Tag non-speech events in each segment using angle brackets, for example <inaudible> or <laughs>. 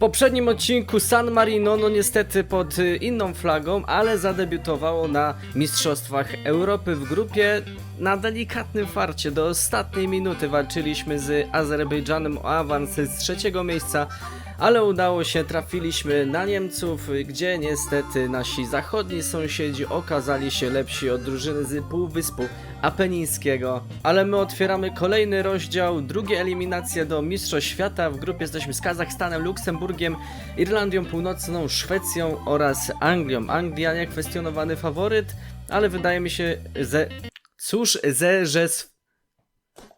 poprzednim odcinku San Marino, no niestety pod y, inną flagą, ale zadebiutowało na Mistrzostwach Europy w grupie na delikatnym farcie. Do ostatniej minuty walczyliśmy z Azerbejdżanem o awans z trzeciego miejsca, ale udało się, trafiliśmy na Niemców, gdzie niestety nasi zachodni sąsiedzi okazali się lepsi od drużyny z Półwyspu Apenińskiego. Ale my otwieramy kolejny rozdział, drugie eliminacje do Mistrzostw Świata. W grupie jesteśmy z Kazachstanem, Luksemburgiem, Irlandią Północną, Szwecją oraz Anglią. Anglia niekwestionowany faworyt, ale wydaje mi się, że... Cóż, że, że...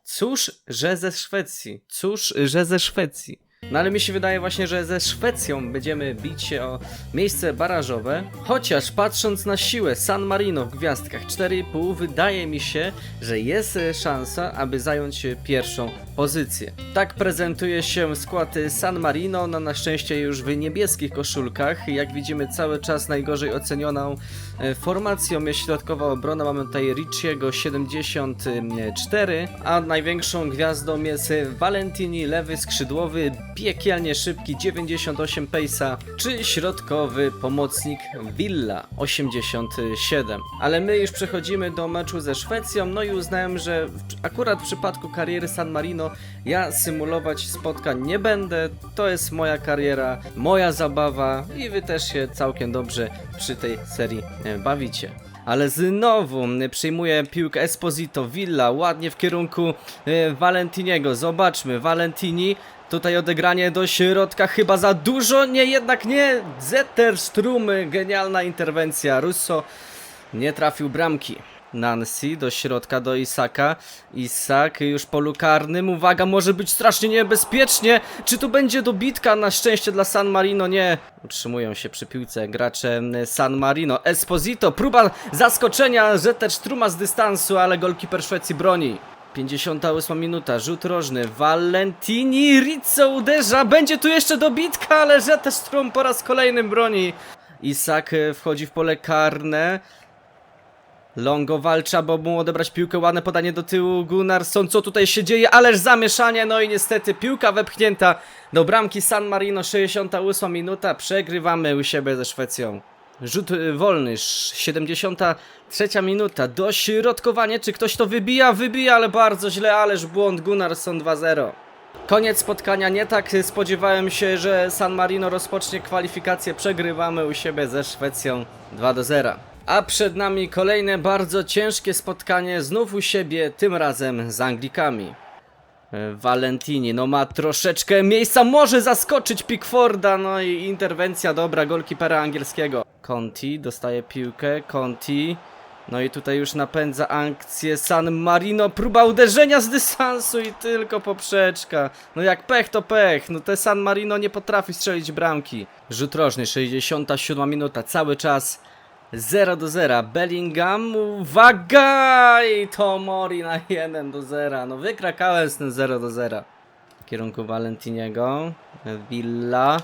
Cóż, że ze Szwecji. Cóż, że ze Szwecji. No ale mi się wydaje właśnie, że ze Szwecją będziemy bić się o miejsce barażowe. Chociaż patrząc na siłę San Marino w gwiazdkach 4,5 wydaje mi się, że jest e, szansa, aby zająć pierwszą pozycję. Tak prezentuje się skład e, San Marino, no na szczęście już w niebieskich koszulkach. Jak widzimy cały czas najgorzej ocenioną formacją jest środkowa obrona. Mamy tutaj Ricciego 74, a największą gwiazdą jest e, Valentini, lewy skrzydłowy, piekielnie szybki 98 pace'a, czy środkowy pomocnik Villa 87. Ale my już przechodzimy do meczu ze Szwecją, no i uznałem, że akurat w przypadku kariery San Marino ja symulować spotkań nie będę. To jest moja kariera, moja zabawa i wy też się całkiem dobrze przy tej serii e, bawicie. Ale znowu m, przyjmuje piłkę Esposito Villa ładnie w kierunku e, Valentiniego. Zobaczmy, Valentini Tutaj odegranie do środka chyba za dużo, nie jednak nie. Zetterstrum, genialna interwencja. Russo nie trafił bramki. Nancy do środka do Isaka. Isak już polu karnym. Uwaga, może być strasznie niebezpiecznie. Czy tu będzie dobitka? Na szczęście dla San Marino nie. Utrzymują się przy piłce gracze San Marino. Esposito, próba zaskoczenia Zetterstruma z dystansu, ale golkiper Szwecji broni. 58 minuta, rzut rożny, Valentini, Rizzo uderza, będzie tu jeszcze dobitka, ale Zetterstrom po raz kolejny broni. Isak wchodzi w pole karne. Longo walcza, bo mu odebrać piłkę, ładne podanie do tyłu, Gunnarsson, co tutaj się dzieje, ależ zamieszanie, no i niestety piłka wepchnięta do bramki San Marino, 68 minuta, przegrywamy u siebie ze Szwecją. Rzut y, wolny, sz- 73 minuta, dośrodkowanie, czy ktoś to wybija? Wybija, ale bardzo źle, ależ błąd, Gunnarsson 2-0. Koniec spotkania, nie tak spodziewałem się, że San Marino rozpocznie kwalifikację, przegrywamy u siebie ze Szwecją 2-0. A przed nami kolejne bardzo ciężkie spotkanie, znów u siebie, tym razem z Anglikami. E, Valentini, no ma troszeczkę miejsca, może zaskoczyć Pickforda, no i interwencja dobra golkipera angielskiego. Conti dostaje piłkę, Conti, no i tutaj już napędza akcję San Marino, próba uderzenia z dystansu i tylko poprzeczka. No jak pech to pech, no te San Marino nie potrafi strzelić bramki. Rzut rożny, 67 minuta, cały czas 0 do 0. Bellingham, uwaga! I Tomori na 1 do 0. No wykrakałem z tym 0 do 0. W kierunku Valentiniego. Villa.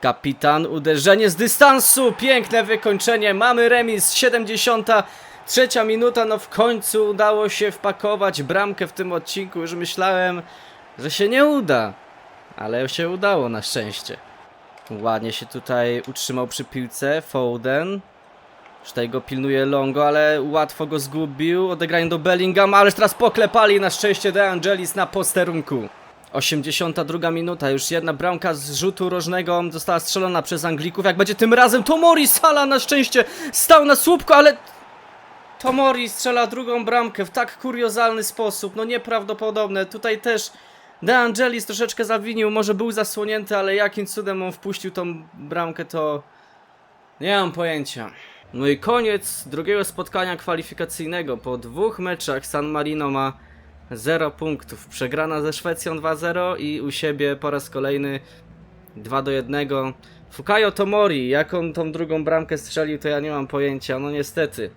Kapitan, uderzenie z dystansu. Piękne wykończenie. Mamy remis. 73 minuta. No w końcu udało się wpakować bramkę w tym odcinku. Już myślałem, że się nie uda. Ale się udało na szczęście. Ładnie się tutaj utrzymał przy piłce. Foden. Tutaj go pilnuje Longo, ale łatwo go zgubił. Odegranie do Bellinghama, ale teraz poklepali na szczęście De Angelis na posterunku. 82 minuta, już jedna bramka z rzutu rożnego została strzelona przez Anglików. Jak będzie tym razem, to Mori Sala na szczęście stał na słupku, ale Tomori strzela drugą bramkę w tak kuriozalny sposób, no nieprawdopodobne. Tutaj też De Angelis troszeczkę zawinił, może był zasłonięty, ale jakim cudem on wpuścił tą bramkę, to nie mam pojęcia. No i koniec drugiego spotkania kwalifikacyjnego. Po dwóch meczach San Marino ma 0 punktów. Przegrana ze Szwecją 2-0 i u siebie po raz kolejny 2 do 1. Fukayo Tomori, jak on tą drugą bramkę strzelił, to ja nie mam pojęcia. No niestety.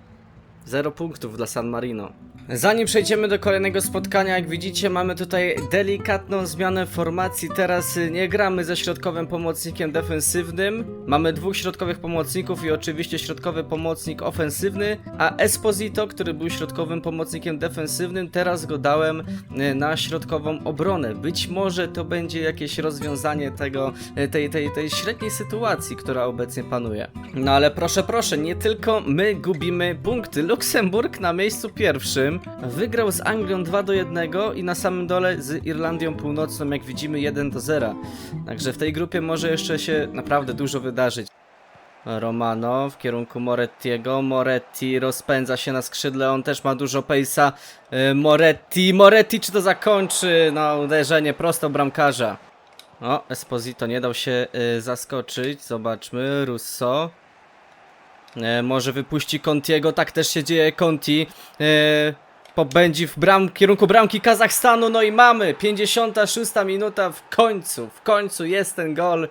Zero punktów dla San Marino. Zanim przejdziemy do kolejnego spotkania, jak widzicie, mamy tutaj delikatną zmianę formacji. Teraz y, nie gramy ze środkowym pomocnikiem defensywnym. Mamy dwóch środkowych pomocników i oczywiście środkowy pomocnik ofensywny, a Esposito, który był środkowym pomocnikiem defensywnym, teraz go dałem y, na środkową obronę. Być może to będzie jakieś rozwiązanie tego, y, tej, tej, tej średniej sytuacji, która obecnie panuje. No ale proszę, proszę, nie tylko my gubimy punkty. Luksemburg na miejscu pierwszym wygrał z Anglią 2 do 1 i na samym dole z Irlandią Północną, jak widzimy, 1 do 0. Także w tej grupie może jeszcze się naprawdę dużo wydarzyć. Romano w kierunku Morettiego. Moretti rozpędza się na skrzydle, on też ma dużo pejsa. Y, Moretti, Moretti czy to zakończy? No, uderzenie prosto bramkarza. O, Esposito nie dał się y, zaskoczyć. Zobaczmy, Russo. E, może wypuści Contiego, tak też się dzieje. Conti e, pobędzi w bram, kierunku bramki Kazachstanu, no i mamy 56 minuta w końcu, w końcu jest ten gol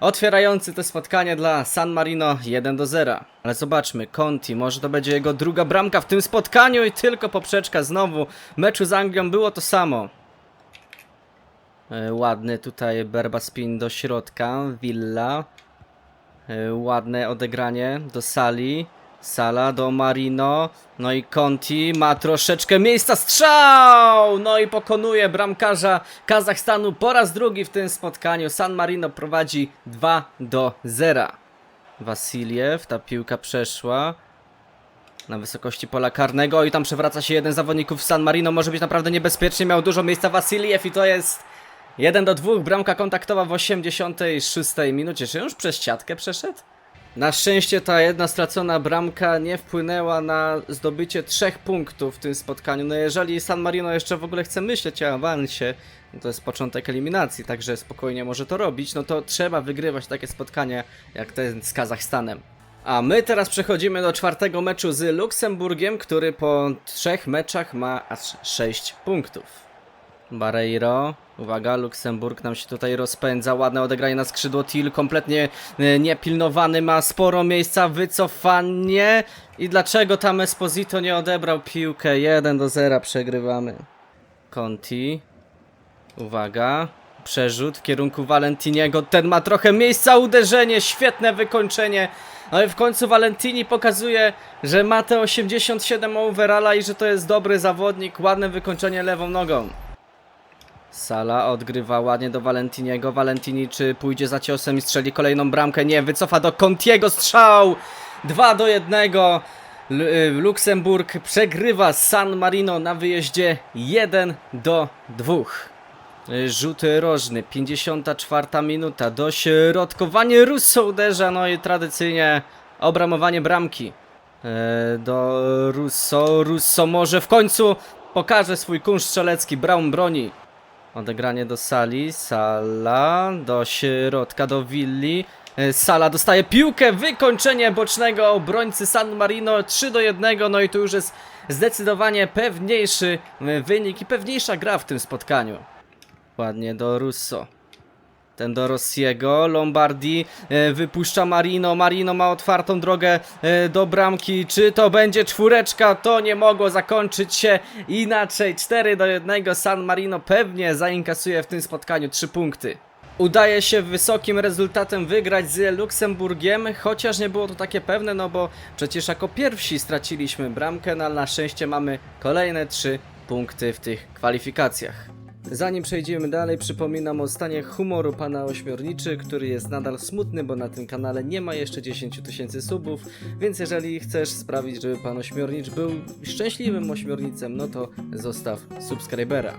otwierający to spotkanie dla San Marino 1 do 0. Ale zobaczmy, Conti, może to będzie jego druga bramka w tym spotkaniu i tylko poprzeczka znowu. W meczu z Anglią było to samo. E, ładny tutaj Berba spin do środka, Villa. E, Ładne odegranie do Sali. Sala do Marino. No i Conti ma troszeczkę miejsca. Strzał! No i pokonuje bramkarza Kazachstanu po raz drugi w tym spotkaniu. San Marino prowadzi 2 do 0. Wasiliew, ta piłka przeszła. Na wysokości pola karnego i tam przewraca się jeden z zawodników San Marino. Może być naprawdę niebezpiecznie. Miał dużo miejsca Wasiliew i to jest 1 do 2. Bramka kontaktowa w 86 minucie. Czy już przez siatkę przeszedł? Na szczęście ta jedna stracona bramka nie wpłynęła na zdobycie trzech punktów w tym spotkaniu. No jeżeli San Marino jeszcze w ogóle chce myśleć o awansie, no to jest początek eliminacji, także spokojnie może to robić, no to trzeba wygrywać takie spotkania jak ten z Kazachstanem. A my teraz przechodzimy do czwartego meczu z Luksemburgiem, który po trzech meczach ma aż 6 punktów. Barreiro. Uwaga, Luksemburg nam się tutaj rozpędza. Ładne odegranie na skrzydło. Til kompletnie e, niepilnowany, ma sporo miejsca. Wycofanie. I dlaczego tam Esposito nie odebrał piłkę? 1 do 0 przegrywamy. Conti. Uwaga. Przerzut w kierunku Valentiniego. Ten ma trochę miejsca. Uderzenie. Świetne wykończenie. Ale w końcu Valentini pokazuje, że ma te 87 overalla i że to jest dobry zawodnik. Ładne wykończenie lewą nogą. Sala odgrywa ładnie do Valentiniego. Valentini czy pójdzie za ciosem i strzeli kolejną bramkę? Nie, wycofa do Contiego strzał! 2 do 1. L y, Luksemburg przegrywa San Marino na wyjeździe 1 do 2. Y, Rzut rożny, 54 minuta. Dośrodkowanie Russo uderza, no i tradycyjnie obramowanie bramki. E, Do Russo. Russo może w końcu pokaże swój kunszt strzelecki. Braun broni. Odegranie do Sali, Sala do środka, do Willi. E, Sala dostaje piłkę, wykończenie bocznego obrońcy San Marino 3 do 1, no i tu już jest zdecydowanie pewniejszy e, wynik i pewniejsza gra w tym spotkaniu. Ładnie do Russo. Ten do Rossiego, Lombardi e, wypuszcza Marino, Marino ma otwartą drogę e, do bramki, czy to będzie czwóreczka, to nie mogło zakończyć się inaczej, 4 do 1, San Marino pewnie zainkasuje w tym spotkaniu 3 punkty. Udaje się wysokim rezultatem wygrać z Luksemburgiem, chociaż nie było to takie pewne, no bo przecież jako pierwsi straciliśmy bramkę, no ale na szczęście mamy kolejne 3 punkty w tych kwalifikacjach. Zanim przejdziemy dalej, przypominam o stanie humoru pana Ośmiorniczy, który jest nadal smutny, bo na tym kanale nie ma jeszcze 10 tysięcy subów, więc jeżeli chcesz sprawić, żeby pan Ośmiornicz był szczęśliwym ośmiornicem, no to zostaw subskrybera.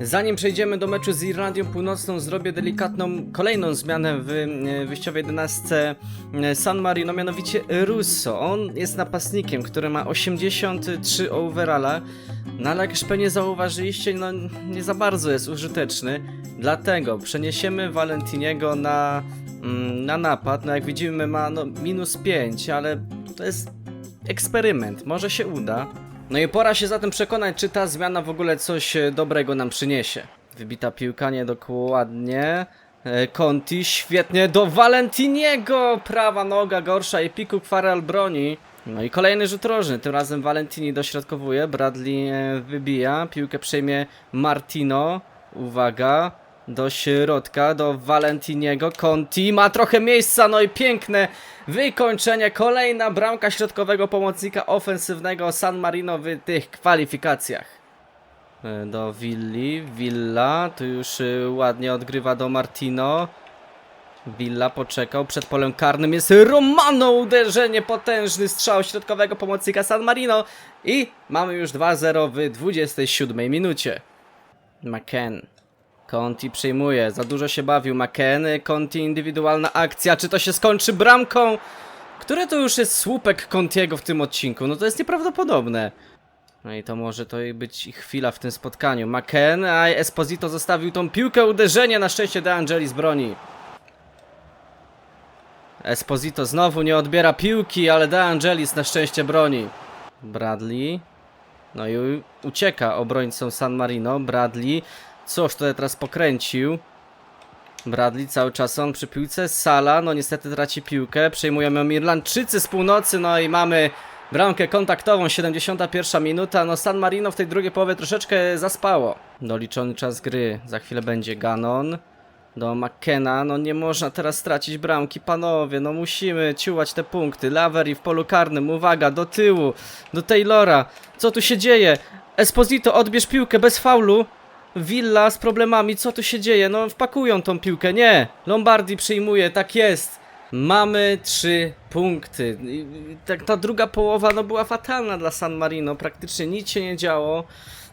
Zanim przejdziemy do meczu z Irlandią Północną, zrobię delikatną kolejną zmianę w e, wyjściowej 11 e, San Marino, mianowicie Russo. On jest napastnikiem, który ma 83 overalla, no ale jak już pewnie zauważyliście, no nie za bardzo jest użyteczny. Dlatego przeniesiemy Valentiniego na, mm, na napad. No jak widzimy ma no, minus 5, ale to jest eksperyment, może się uda. No i pora się zatem przekonać, czy ta zmiana w ogóle coś e, dobrego nam przyniesie. Wybita piłka niedokładnie. E, Conti świetnie do Valentiniego! Prawa noga gorsza i Piku Kwarel broni. No i kolejny rzut rożny, tym razem Valentini dośrodkowuje, Bradley e, wybija, piłkę przejmie Martino, uwaga, do środka, do Valentiniego, Conti, ma trochę miejsca, no i piękne wykończenie, kolejna bramka środkowego pomocnika ofensywnego San Marino w tych kwalifikacjach. E, Do Willi, Villa, tu już e, ładnie odgrywa do Martino, Villa poczekał przed polem karnym. Jest Romano uderzenie, potężny strzał środkowego pomocnika San Marino. I mamy już 2-0 w 27 minucie. McKen. Conti przyjmuje. Za dużo się bawił McKen. Conti indywidualna akcja. Czy to się skończy bramką? Które to już jest słupek Contiego w tym odcinku? No to jest nieprawdopodobne. No i to może to być chwila w tym spotkaniu. McKen, a Esposito zostawił tą piłkę uderzenie. Na szczęście De Angelis broni. Esposito znowu nie odbiera piłki, ale De Angelis na szczęście broni. Bradley. No i ucieka obrońcą San Marino. Bradley. Coś tutaj teraz pokręcił. Bradley cały czas on przy piłce. Sala, no niestety traci piłkę. Przejmują ją Irlandczycy z północy. No i mamy bramkę kontaktową. 71 minuta. No San Marino w tej drugiej połowie troszeczkę zaspało. Doliczony czas gry. Za chwilę będzie Ganon do McKenna, no nie można teraz stracić bramki, panowie, no musimy ciułać te punkty. Lavery w polu karnym, uwaga, do tyłu, do Taylora. Co tu się dzieje? Esposito, odbierz piłkę bez faulu. Villa z problemami, co tu się dzieje? No wpakują tą piłkę, nie. Lombardi przyjmuje, tak jest. Mamy trzy punkty. Tak ta druga połowa no była fatalna dla San Marino, praktycznie nic się nie działo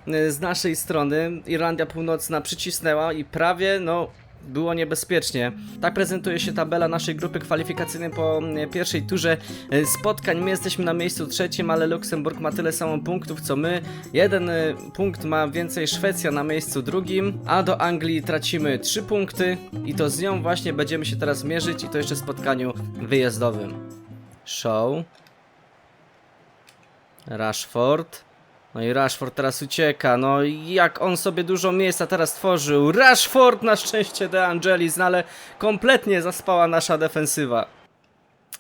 y, z naszej strony. Irlandia Północna przycisnęła i prawie no było niebezpiecznie. Tak prezentuje się tabela naszej grupy kwalifikacyjnej po mm, pierwszej turze e, spotkań. My jesteśmy na miejscu trzecim, ale Luksemburg ma tyle samo punktów co my. Jeden e, punkt ma więcej Szwecja na miejscu drugim, a do Anglii tracimy trzy punkty i to z nią właśnie będziemy się teraz mierzyć i to jeszcze w spotkaniu wyjazdowym. Show. Rashford. No i Rashford teraz ucieka, no i jak on sobie dużo miejsca teraz tworzył. Rashford na szczęście De Angelis, no ale kompletnie zaspała nasza defensywa.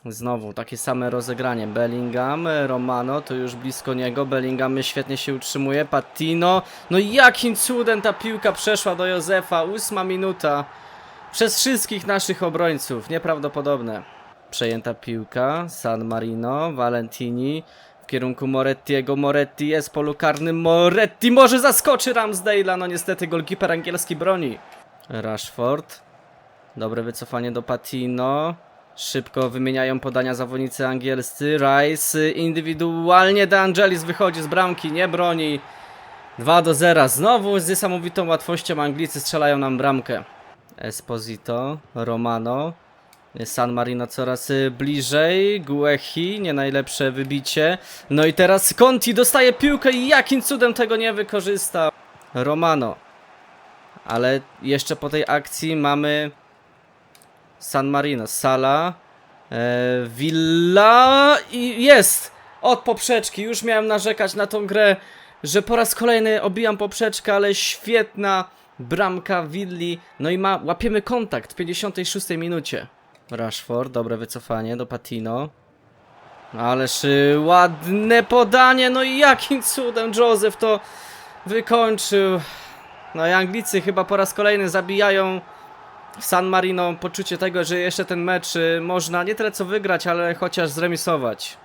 Znowu takie same rozegranie. Bellingham, Romano, to już blisko niego. Bellingham świetnie się utrzymuje. Patino. No i jakim cudem ta piłka przeszła do Józefa. Ósma minuta. Przez wszystkich naszych obrońców. Nieprawdopodobne. Przejęta piłka. San Marino, Valentini. Kierunku Morettiego. Moretti jest w polu karnym. Moretti może zaskoczy Ramsdale'a. No niestety golkiper angielski broni. Rashford. Dobre wycofanie do Patino. Szybko wymieniają podania zawodnicy angielscy. Rice indywidualnie De Angelis wychodzi z bramki, nie broni. 2 do 0. Znowu z niesamowitą łatwością Anglicy strzelają nam bramkę. Esposito, Romano. San Marino coraz y, bliżej. Guehi, nie najlepsze wybicie. No i teraz Conti dostaje piłkę i jakim cudem tego nie wykorzysta. Romano. Ale jeszcze po tej akcji mamy San Marino, Sala, e, Villa i jest! Od poprzeczki, już miałem narzekać na tą grę, że po raz kolejny obijam poprzeczkę, ale świetna bramka Willi. No i ma, łapiemy kontakt w 56 minucie. Rashford, dobre wycofanie do Patino. Ależ y, ładne podanie, no i jakim cudem Joseph to wykończył. No i Anglicy chyba po raz kolejny zabijają San Marino poczucie tego, że jeszcze ten mecz y, można nie tyle co wygrać, ale chociaż zremisować.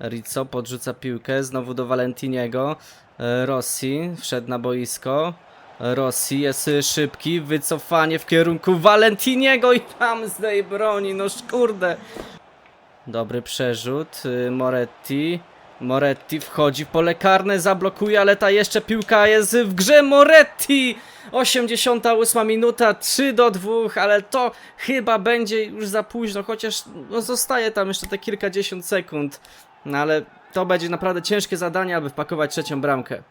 Rizzo podrzuca piłkę znowu do Valentiniego. E, Rossi wszedł na boisko. Rossi jest szybki, wycofanie w kierunku Valentiniego i Ramsday broni, no kurde. Dobry przerzut, y, Moretti. Moretti wchodzi w pole karne, zablokuje, ale ta jeszcze piłka jest w grze. Moretti! 88 minuta, 3 do 2, ale to chyba będzie już za późno, chociaż no, zostaje tam jeszcze te kilkadziesiąt sekund. No ale to będzie naprawdę ciężkie zadanie, aby wpakować trzecią bramkę.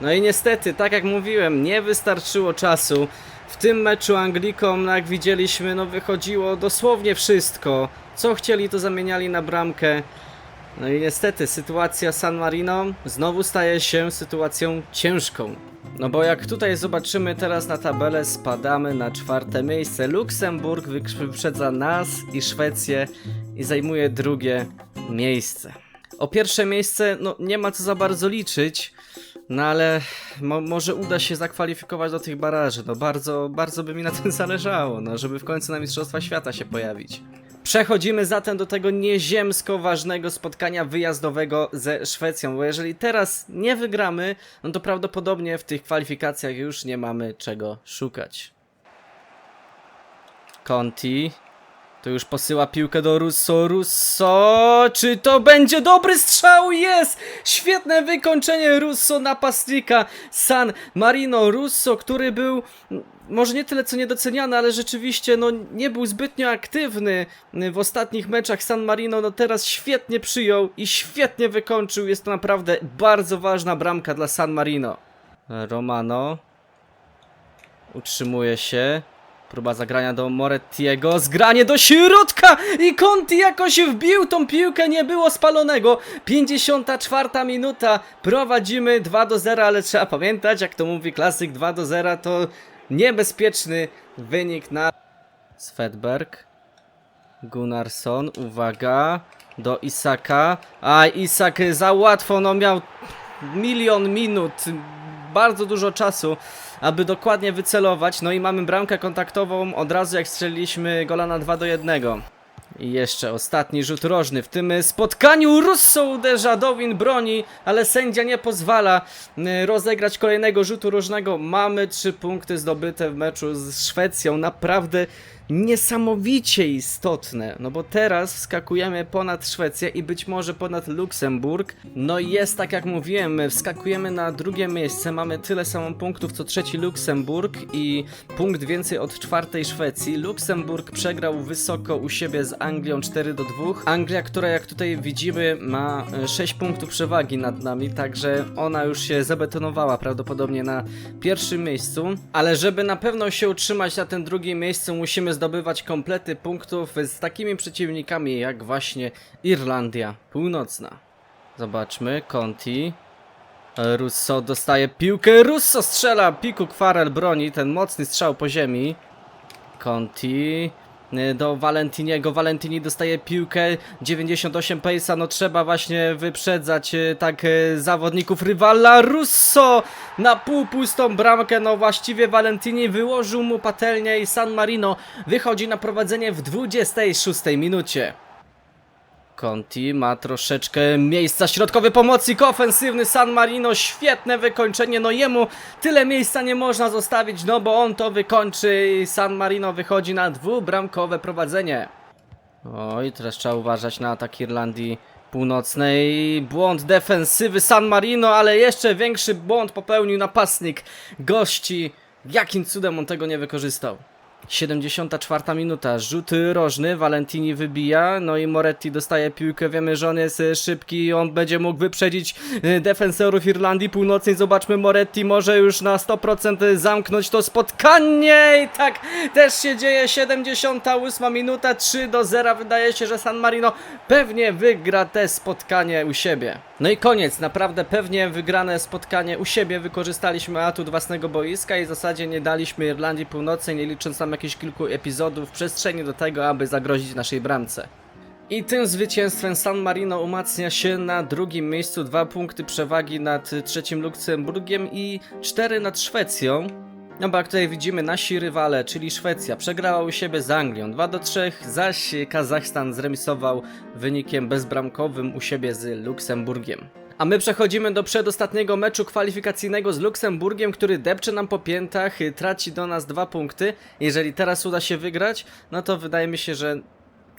No i niestety, tak jak mówiłem, nie wystarczyło czasu. W tym meczu Anglikom, jak widzieliśmy, no wychodziło dosłownie wszystko. Co chcieli, to zamieniali na bramkę. No i niestety, sytuacja San Marino znowu staje się sytuacją ciężką. No bo jak tutaj zobaczymy teraz na tabelę, spadamy na czwarte miejsce. Luksemburg wyprzedza nas i Szwecję i zajmuje drugie miejsce. O pierwsze miejsce, no nie ma co za bardzo liczyć, no ale mo może uda się zakwalifikować do tych baraży. No bardzo, bardzo by mi na tym <laughs> zależało, no żeby w końcu na Mistrzostwa Świata się pojawić. Przechodzimy zatem do tego nieziemsko ważnego spotkania wyjazdowego ze Szwecją, bo jeżeli teraz nie wygramy, no to prawdopodobnie w tych kwalifikacjach już nie mamy czego szukać. Conti. To już posyła piłkę do Russo. Russo! Czy to będzie dobry strzał? Jest! Świetne wykończenie Russo napastnika San Marino Russo, który był może nie tyle co niedoceniany, ale rzeczywiście no, nie był zbytnio aktywny y, w ostatnich meczach San Marino. No teraz świetnie przyjął i świetnie wykończył. Jest to naprawdę bardzo ważna bramka dla San Marino. Romano utrzymuje się. Próba zagrania do Morettiego, zgranie do środka! I Conti jakoś wbił tą piłkę, nie było spalonego. 54 minuta, prowadzimy 2 do 0, ale trzeba pamiętać, jak to mówi klasyk, 2 do 0 to niebezpieczny wynik na Svedberg. Gunnarsson, uwaga, do Isaka, a Isak za łatwo, no miał milion minut, bardzo dużo czasu, aby dokładnie wycelować. No i mamy bramkę kontaktową od razu jak strzeliliśmy gola na 2 do 1. I jeszcze ostatni rzut rożny w tym spotkaniu. Russo uderza, Dowin broni, ale sędzia nie pozwala y, rozegrać kolejnego rzutu rożnego. Mamy trzy punkty zdobyte w meczu z Szwecją. Naprawdę niesamowicie istotne, no bo teraz wskakujemy ponad Szwecję i być może ponad Luksemburg. No i jest tak jak mówiłem, wskakujemy na drugie miejsce, mamy tyle samo punktów co trzeci Luksemburg i punkt więcej od czwartej Szwecji. Luksemburg przegrał wysoko u siebie z Anglią 4 do 2. Anglia, która jak tutaj widzimy ma e, 6 punktów przewagi nad nami, także ona już się zabetonowała prawdopodobnie na pierwszym miejscu, ale żeby na pewno się utrzymać na tym drugim miejscu musimy zdobywać komplety punktów z takimi przeciwnikami jak właśnie Irlandia Północna. Zobaczmy, Conti. Russo dostaje piłkę, Russo strzela, Piku Kwarel broni ten mocny strzał po ziemi. Conti do Valentiniego, Valentini dostaje piłkę, 98 pace'a, no trzeba właśnie wyprzedzać y, tak y, zawodników rywala, Russo na półpustą bramkę, no właściwie Valentini wyłożył mu patelnię i San Marino wychodzi na prowadzenie w 26 minucie. Conti ma troszeczkę miejsca, środkowy pomocnik ofensywny San Marino, świetne wykończenie, no jemu tyle miejsca nie można zostawić, no bo on to wykończy i San Marino wychodzi na dwubramkowe prowadzenie. Oj, teraz trzeba uważać na atak Irlandii Północnej, błąd defensywy San Marino, ale jeszcze większy błąd popełnił napastnik gości, jakim cudem on tego nie wykorzystał. 74 minuta, rzut rożny, Valentini wybija, no i Moretti dostaje piłkę, wiemy, że on jest e, szybki on będzie mógł wyprzedzić e, defensorów Irlandii Północnej, zobaczmy, Moretti może już na 100% zamknąć to spotkanie. I tak też się dzieje, 78 minuta, 3 do 0, wydaje się, że San Marino pewnie wygra te spotkanie u siebie. No i koniec, naprawdę pewnie wygrane spotkanie u siebie, wykorzystaliśmy atut własnego boiska i w zasadzie nie daliśmy Irlandii Północnej, nie licząc tam jakichś kilku epizodów, przestrzeni do tego, aby zagrozić naszej bramce. I tym zwycięstwem San Marino umacnia się na drugim miejscu, dwa punkty przewagi nad trzecim Luksemburgiem i cztery nad Szwecją. No jak tutaj widzimy, nasi rywale, czyli Szwecja, przegrała u siebie z Anglią 2 do 3, zaś Kazachstan zremisował wynikiem bezbramkowym u siebie z Luksemburgiem. A my przechodzimy do przedostatniego meczu kwalifikacyjnego z Luksemburgiem, który depcze nam po piętach, traci do nas dwa punkty. Jeżeli teraz uda się wygrać, no to wydaje mi się, że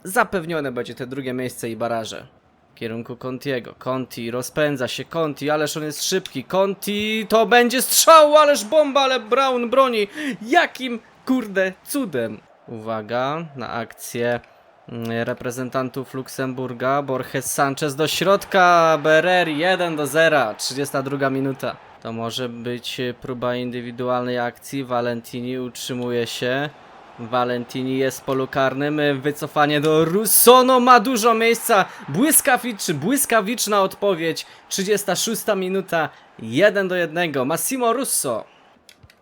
zapewnione będzie te drugie miejsce i baraże. Kierunku Contiego. Conti rozpędza się, Conti, ależ on jest szybki. Conti to będzie strzał, ależ bomba, ale Brown broni. Jakim kurde cudem. Uwaga na akcję mm, reprezentantów Luksemburga. Borges Sanchez do środka. Berer 1 do 0. 32 minuta. To może być próba indywidualnej akcji. Valentini utrzymuje się. Valentini jest w polu karnym, wycofanie do Russono ma dużo miejsca, błyskawicz, błyskawiczna odpowiedź, 36 minuta, 1 do 1, Massimo Russo.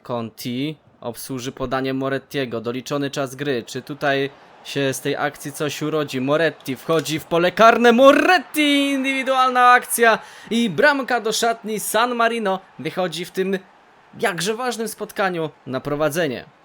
Conti obsłuży podanie Morettiego, doliczony czas gry, czy tutaj się z tej akcji coś urodzi. Moretti wchodzi w pole karne. Moretti! Indywidualna akcja i bramka do szatni San Marino wychodzi w tym jakże ważnym spotkaniu na prowadzenie.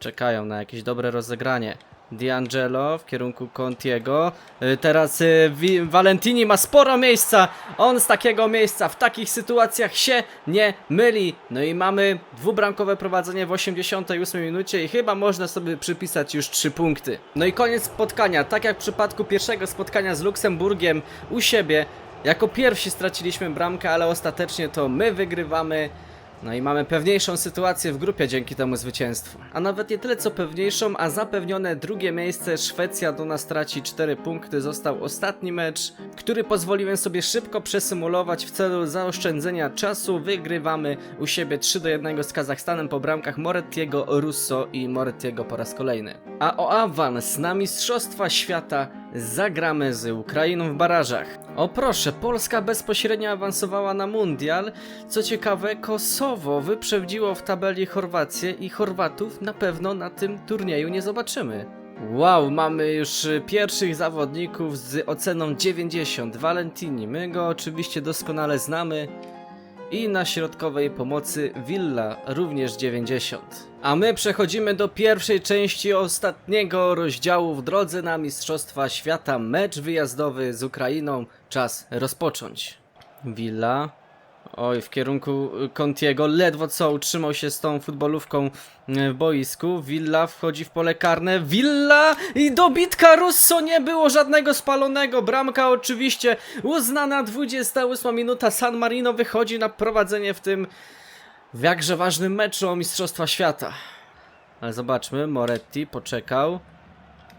Czekają na jakieś dobre rozegranie. D'Angelo w kierunku Contiego. Y, Teraz y, Valentini ma sporo miejsca. On z takiego miejsca w takich sytuacjach się nie myli. No i mamy dwubramkowe prowadzenie w 88 minucie i chyba można sobie przypisać już 3 punkty. No i koniec spotkania. Tak jak w przypadku pierwszego spotkania z Luksemburgiem u siebie. Jako pierwsi straciliśmy bramkę, ale ostatecznie to my wygrywamy. No i mamy pewniejszą sytuację w grupie dzięki temu zwycięstwu. A nawet nie tyle co pewniejszą, a zapewnione drugie miejsce Szwecja do nas traci 4 punkty. Został ostatni mecz, który pozwoliłem sobie szybko przesymulować w celu zaoszczędzenia czasu. Wygrywamy u siebie 3 do 1 z Kazachstanem po bramkach Morettiego, Russo i Morettiego po raz kolejny. A o awans na Mistrzostwa Świata zagramy z Ukrainą w barażach. O proszę, Polska bezpośrednio awansowała na mundial. Co ciekawe, Kosowo wyprzedziło w tabeli Chorwację i Chorwatów na pewno na tym turnieju nie zobaczymy. Wow, mamy już pierwszych zawodników z oceną 90. Valentini, my go oczywiście doskonale znamy. I na środkowej pomocy Villa również 90. A my przechodzimy do pierwszej części ostatniego rozdziału w drodze na Mistrzostwa Świata. Mecz wyjazdowy z Ukrainą. Czas rozpocząć. Villa. Oj, w kierunku Contiego. Ledwo co utrzymał się z tą futbolówką y, w boisku. Villa wchodzi w pole karne. Villa i dobitka Russo. Nie było żadnego spalonego. Bramka oczywiście uznana. 28 minuta. San Marino wychodzi na prowadzenie w tym w jakże ważnym meczu o Mistrzostwa Świata. Ale zobaczmy, Moretti poczekał.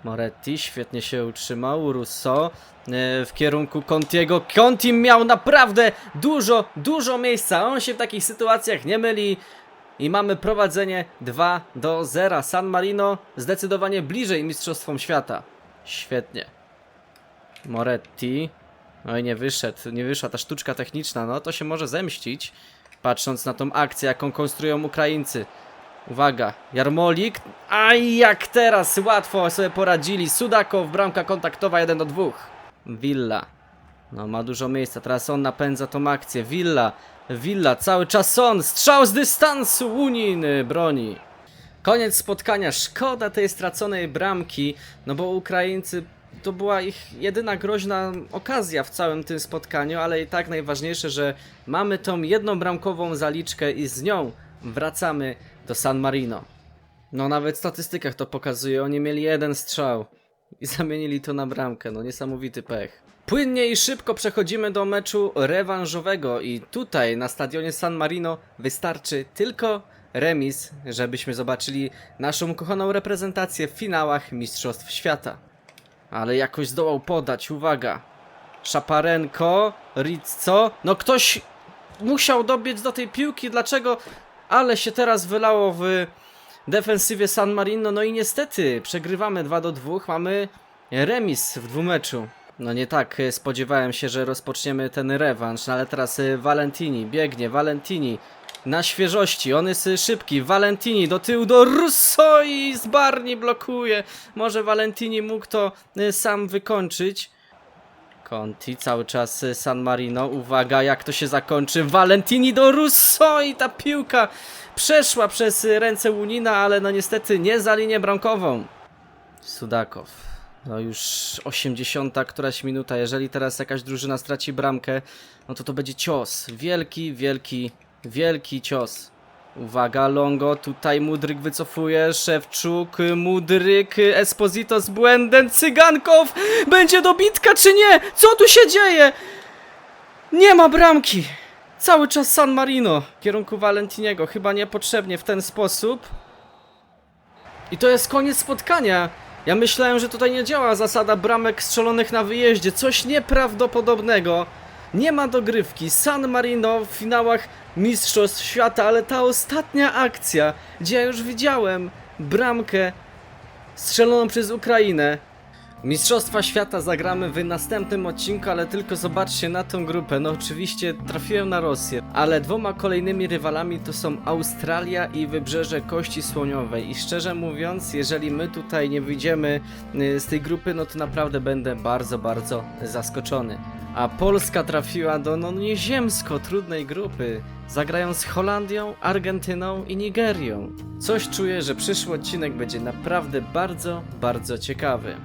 Moretti świetnie się utrzymał. Russo e, w kierunku Contiego. Conti miał naprawdę dużo, dużo miejsca. On się w takich sytuacjach nie myli. I mamy prowadzenie 2 do 0. San Marino zdecydowanie bliżej Mistrzostwom Świata. Świetnie. Moretti. Oj, nie wyszedł, nie wyszła ta sztuczka techniczna, no to się może zemścić, patrząc na tą akcję, jaką konstruują Ukraińcy. Uwaga, Jarmolik, a jak teraz łatwo sobie poradzili, Sudakow, bramka kontaktowa 1 do 2. Villa, no ma dużo miejsca, teraz on napędza tą akcję, Villa, Villa, cały czas on, strzał z dystansu, Unin broni. Koniec spotkania. Szkoda tej straconej bramki, no bo Ukraińcy to była ich jedyna groźna okazja w całym tym spotkaniu, ale i tak najważniejsze, że mamy tą jedną bramkową zaliczkę i z nią wracamy do San Marino. No nawet w statystykach to pokazuje, oni mieli jeden strzał i <laughs> zamienili to na bramkę, no niesamowity pech. Płynnie i szybko przechodzimy do meczu rewanżowego i tutaj na stadionie San Marino wystarczy tylko remis, żebyśmy zobaczyli naszą kochaną reprezentację w finałach Mistrzostw Świata. Ale jakoś zdołał podać, uwaga. Szaparenko, Rizzo, no ktoś musiał dobiec do tej piłki, dlaczego? Ale się teraz wylało w defensywie San Marino, no i niestety przegrywamy 2 do 2, mamy remis w dwumeczu. No nie tak, e, spodziewałem się, że rozpoczniemy ten rewanż, no ale teraz e, Valentini biegnie, Valentini na świeżości, on jest e, szybki, Valentini do tyłu do Russo i z Barni blokuje. Może Valentini mógł to sam wykończyć. Conti cały czas y, San Marino. Uwaga, jak to się zakończy. Valentini do Russo i ta piłka przeszła przez y, ręce Unina, ale no niestety nie za linię bramkową. Sudakow. No już 80 któraś minuta. Jeżeli teraz jakaś drużyna straci bramkę, no to to będzie cios. Wielki, wielki, wielki cios. Uwaga, Longo, tutaj Mudryk wycofuje, Szewczuk, Mudryk, Esposito z błędem, Cygankow, będzie dobitka czy nie? Co tu się dzieje? Nie ma bramki! Cały czas San Marino w kierunku Valentiniego, chyba niepotrzebnie w ten sposób. I to jest koniec spotkania. Ja myślałem, że tutaj nie działa zasada bramek strzelonych na wyjeździe. Coś nieprawdopodobnego. Nie ma dogrywki. San Marino w finałach Mistrzostw Świata, ale ta ostatnia akcja, gdzie ja już widziałem bramkę strzeloną przez Ukrainę. Mistrzostwa Świata zagramy w następnym odcinku, ale tylko zobaczcie na tą grupę. No oczywiście trafiłem na Rosję, ale dwoma kolejnymi rywalami to są Australia i Wybrzeże Kości Słoniowej. I szczerze mówiąc, jeżeli my tutaj nie wyjdziemy y, z tej grupy, no to naprawdę będę bardzo, bardzo zaskoczony. A Polska trafiła do no nieziemsko trudnej grupy. Zagrają z Holandią, Argentyną i Nigerią. Coś czuję, że przyszły odcinek będzie naprawdę bardzo, bardzo ciekawy.